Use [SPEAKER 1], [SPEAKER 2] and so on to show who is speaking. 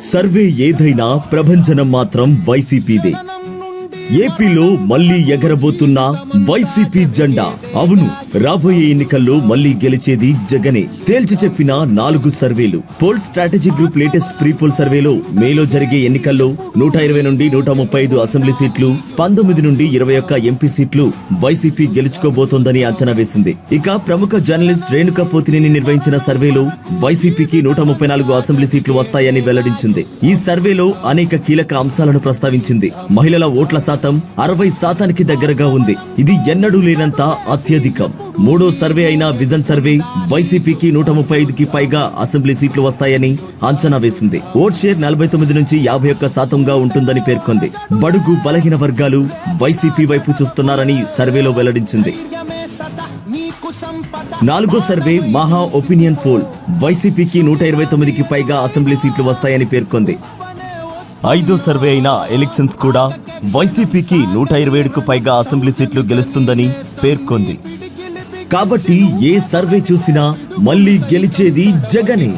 [SPEAKER 1] Survey ఏదైనా ప్రభంజనం మాత్రం వైసీపీదే. ఏపీలో మళ్ళీ ఎగరబోతున్న వైసీపీ జెండా. అవును రాబోయే ఎన్నికల్లో మళ్ళీ గెలిచేది జగనే. తేల్చి చెప్పిన నాలుగు సర్వేలు. Poll strategy group latest pre poll సర్వేలో మేలో జరిగే ఎన్నికల్లో నూట ఇరవై నుండి నూట ముప్పై ఐదు అసెంబ్లీ సీట్లు పంతొమ్మిది నుండి ఇరవై ఒక్క ఎంపీ సీట్లు వైసీపీ గెలుచుకోబోతోందని అంచనా వేసింది. ఇక ప్రముఖ జర్నలిస్ట్ రేణుకా పోతినేని నిర్వహించిన సర్వేలో వైసీపీకి నూట ముప్పై నాలుగు అసెంబ్లీ సీట్లు వస్తాయని వెల్లడించింది. ఈ సర్వేలో అనేక కీలక అంశాలను ప్రస్తావించింది. మహిళల ఓట్ల శాతం అరవై శాతానికి దగ్గరగా ఉంది. ఇది ఎన్నడూ లేనంత అత్యధికం. మూడో సర్వే అయిన విజన్ సర్వే వైసీపీకి నూట ముప్పై ఐదుకి పైగా అసెంబ్లీ సీట్లు వస్తాయని అంచనా వేసింది. ఓట్ షేర్ నలభై తొమ్మిది నుంచి యాభై ఒక్క శాతంగా ఉంటుందని పేర్కొంది. బడుగు బలహీన వర్గాలు వైసీపీ వైపు చూస్తున్నారని సర్వేలో వెల్లడించింది. నాలుగో సర్వే మహా ఒపీనియన్ పోల్. వైసీపీకి నూట ఇరవై తొమ్మిదికి పైగా అసెంబ్లీ సీట్లు వస్తాయని పేర్కొంది. ఐదో సర్వే అయిన ఎలక్షన్స్ కూడా వైసీపీకి నూట ఇరవై ఏడుకు పైగా అసెంబ్లీ సీట్లు గెలుస్తుందని పేర్కొంది. కాబట్టి ఏ సర్వే చూసినా మళ్ళీ గెలిచేది జగనే.